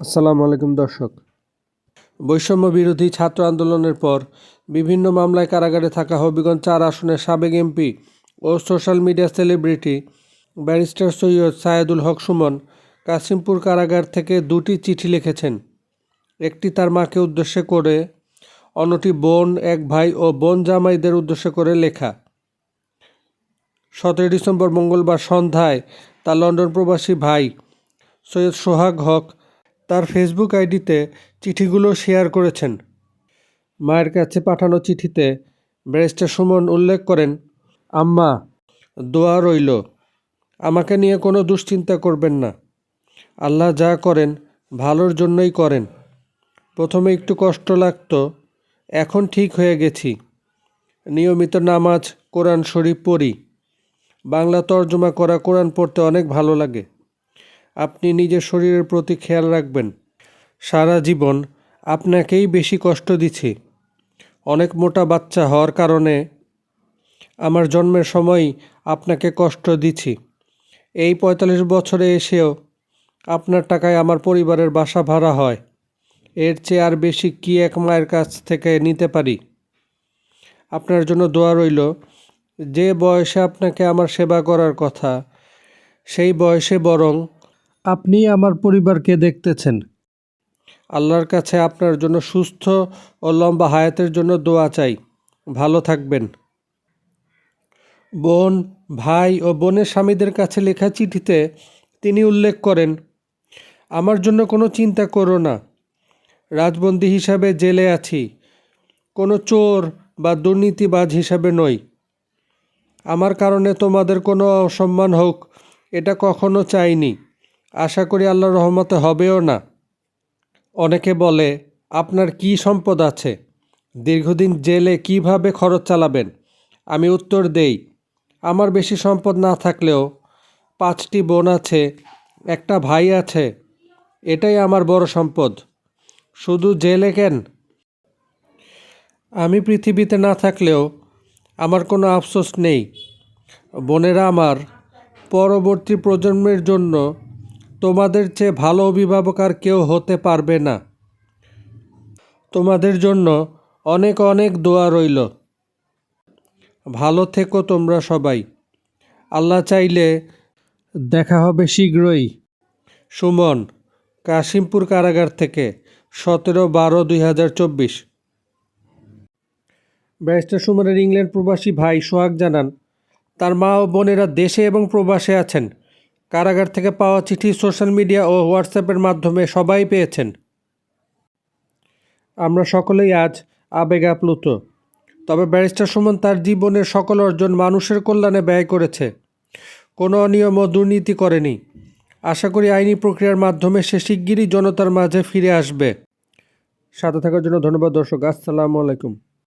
আসসালামু আলাইকুম দর্শক। বৈষম্য বিরোধী ছাত্র আন্দোলনের পর বিভিন্ন মামলায় কারাগারে থাকা হবিগঞ্জ চার আসনের সাবেক এমপি ও social media celebrity barrister Syed Sayedul Haque Sumon Kashimpur কারাগার থেকে দুটি চিঠি লিখেছেন। একটি তার মাকে উদ্দেশ্য করে, অন্যটি বোন, এক ভাই ও বোন জামাইদের উদ্দেশ্য করে লেখা। সতেরোই ডিসেম্বর মঙ্গলবার সন্ধ্যায় তার লন্ডন প্রবাসী ভাই সৈয়দ সোহাগ হক তার ফেসবুক আইডিতে চিঠিগুলো শেয়ার করেছেন। মায়ের কাছে পাঠানো চিঠিতে ব্যারিস্টার সুমন উল্লেখ করেন, আম্মা, দোয়া রইল। আমাকে নিয়ে কোনো দুশ্চিন্তা করবেন না। আল্লাহ যা করেন, ভালোর জন্যই করেন। প্রথমে একটু কষ্ট লাগতো, এখন ঠিক হয়ে গেছি। নিয়মিত নামাজ, কোরআন শরীফ পড়ি। বাংলা তর্জমা করা কোরআন পড়তে অনেক ভালো লাগে। আপনি নিজের শরীরের প্রতি খেয়াল রাখবেন। সারা জীবন আপনাকেই বেশি কষ্ট দিছি অনেক মোটা বাচ্চা হওয়ার কারণে আমার জন্মের সময় আপনাকে কষ্ট দিছি এই পঁয়তাল্লিশ বছরে এসেও আপনার টাকায় আমার পরিবারের বাসা ভাড়া হয়। এর চেয়ে আর বেশি কি এক মায়ের কাছ থেকে নিতে পারি? আপনার জন্য দোয়া রইল, যে বয়সে আপনাকে আমার সেবা করার কথা, সেই বয়সে বরং আপনি আমার পরিবারকে দেখতেছেন। আল্লাহর কাছে আপনার জন্য সুস্থ ও লম্বা হায়াতের জন্য দোয়া চাই। ভালো থাকবেন। বোন, ভাই ও বোনের স্বামীদের কাছে লেখা চিঠিতে তিনি উল্লেখ করেন, আমার জন্য কোনো চিন্তা করো না। রাজবন্দী হিসাবে জেলে আছি। কোনো চোর বা দুর্নীতিবাজ হিসাবে নই। আমার কারণে তোমাদের কোনো অসম্মান হোক, এটা কখনো চাইনি। আশা করি আল্লাহর রহমতে হবেও না। অনেকে বলে, আপনার কি সম্পদ আছে? দীর্ঘদিন জেলে কীভাবে খরচ চালাবেন? আমি উত্তর দেই, আমার বেশি সম্পদ না থাকলেও পাঁচটি বোন আছে, একটা ভাই আছে, এটাই আমার বড় সম্পদ। শুধু জেলে কেন? আমি পৃথিবীতে না থাকলেও আমার কোনো আফসোস নেই। বোনেরা আমার পরবর্তী প্রজন্মের জন্য তোমাদের চেয়ে ভালো অভিভাবক আর কেউ হতে পারবে না। তোমাদের জন্য অনেক অনেক দোয়া রইল। ভালো থেকো তোমরা সবাই। আল্লাহ চাইলে দেখা হবে শীঘ্রই। সুমন, কাশিমপুর কারাগার থেকে, সতেরো বারো দুই হাজার চব্বিশ। ব্যারিস্টার সুমনের ইংল্যান্ড প্রবাসী ভাই সোহাগ জানান, তার মা ও বোনেরা দেশে এবং প্রবাসে আছেন। কারাগার থেকে পাওয়া চিঠি সোশ্যাল মিডিয়া ও হোয়াটসঅ্যাপের মাধ্যমে সবাই পেয়েছেন। আমরা সকলেই আজ আবেগ আপ্লুত। তবে ব্যারিস্টার সুমন তার জীবনের সকল অর্জন মানুষের কল্যাণে ব্যয় করেছে। কোনো অনিয়ম ও দুর্নীতি করেনি। আশা করি আইনি প্রক্রিয়ার মাধ্যমে সে শিগগিরই জনতার মাঝে ফিরে আসবে। সাথে থাকার জন্য ধন্যবাদ দর্শক। আসসালামু আলাইকুম।